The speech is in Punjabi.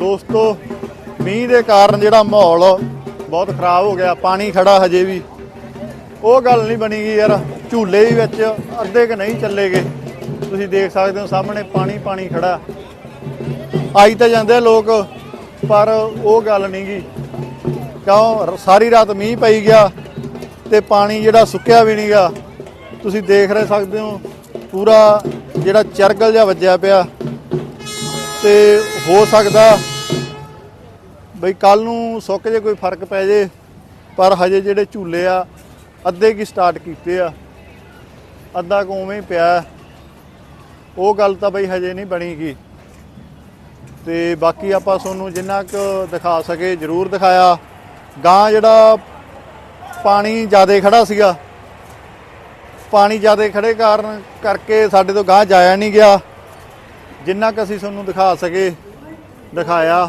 ਦੋਸਤੋ, ਮੀਂਹ ਦੇ ਕਾਰਨ ਜਿਹੜਾ ਮਾਹੌਲ ਬਹੁਤ ਖਰਾਬ ਹੋ ਗਿਆ, ਪਾਣੀ ਖੜਾ ਹਜੇ ਵੀ। ਉਹ ਗੱਲ ਨਹੀਂ ਬਣੀ ਗਈ ਯਾਰ ਝੂਲੇ ਵੀ ਵਿੱਚ ਅੱਧੇ ਕ ਨਹੀਂ ਚੱਲੇਗੇ ਤੁਸੀਂ ਦੇਖ ਸਕਦੇ ਹੋ ਸਾਹਮਣੇ ਪਾਣੀ ਪਾਣੀ ਖੜਾ। ਆਈ ਤਾਂ ਜਾਂਦੇ ਲੋਕ, ਪਰ ਉਹ ਗੱਲ ਨਹੀਂ ਗਈ ਕਿਉਂ? ਸਾਰੀ ਰਾਤ ਮੀਂਹ ਪਈ ਗਿਆ ਤੇ ਪਾਣੀ ਜਿਹੜਾ ਸੁੱਕਿਆ ਵੀ ਨਹੀਂਗਾ। ਤੁਸੀਂ ਦੇਖ ਰਹੇ ਸਕਦੇ ਹੋ, ਪੂਰਾ ਜਿਹੜਾ ਚਰਗਲ ਜਿਹਾ ਵੱਜਿਆ ਪਿਆ। ਤੇ ਹੋ ਸਕਦਾ ਬਈ ਕੱਲ ਨੂੰ ਸੁੱਕ ਜੇ ਕੋਈ ਫ਼ਰਕ ਪੈ ਜੇ, ਪਰ ਹਜੇ ਜਿਹੜੇ ਝੂਲੇ ਆ, ਅੱਧੇ ਕੀ ਸਟਾਰਟ ਕੀਤੇ ਆ। ਅੱਧਾ ਕੁ ਉਵੇਂ ਹੀ ਪਿਆ। ਉਹ ਗੱਲ ਤਾਂ ਬਈ ਹਜੇ ਨਹੀਂ ਬਣੀਗੀ ਤੇ ਬਾਕੀ ਆਪਾਂ ਤੁਹਾਨੂੰ ਜਿੰਨਾ ਕੁ ਦਿਖਾ ਸਕੇ ਜ਼ਰੂਰ ਦਿਖਾਇਆ। ਗਾਂ ਜਿਹੜਾ ਪਾਣੀ ਜ਼ਿਆਦਾ ਖੜਾ ਸੀਗਾ, ਪਾਣੀ ਜ਼ਿਆਦਾ ਖੜੇ ਕਾਰਨ ਕਰਕੇ ਸਾਡੇ ਤੋਂ ਗਾਂ ਜਾਇਆ ਨਹੀਂ ਗਿਆ। ਜਿੰਨਾ ਕੁ ਅਸੀਂ ਤੁਹਾਨੂੰ ਦਿਖਾ ਸਕੇ, ਦਿਖਾਇਆ।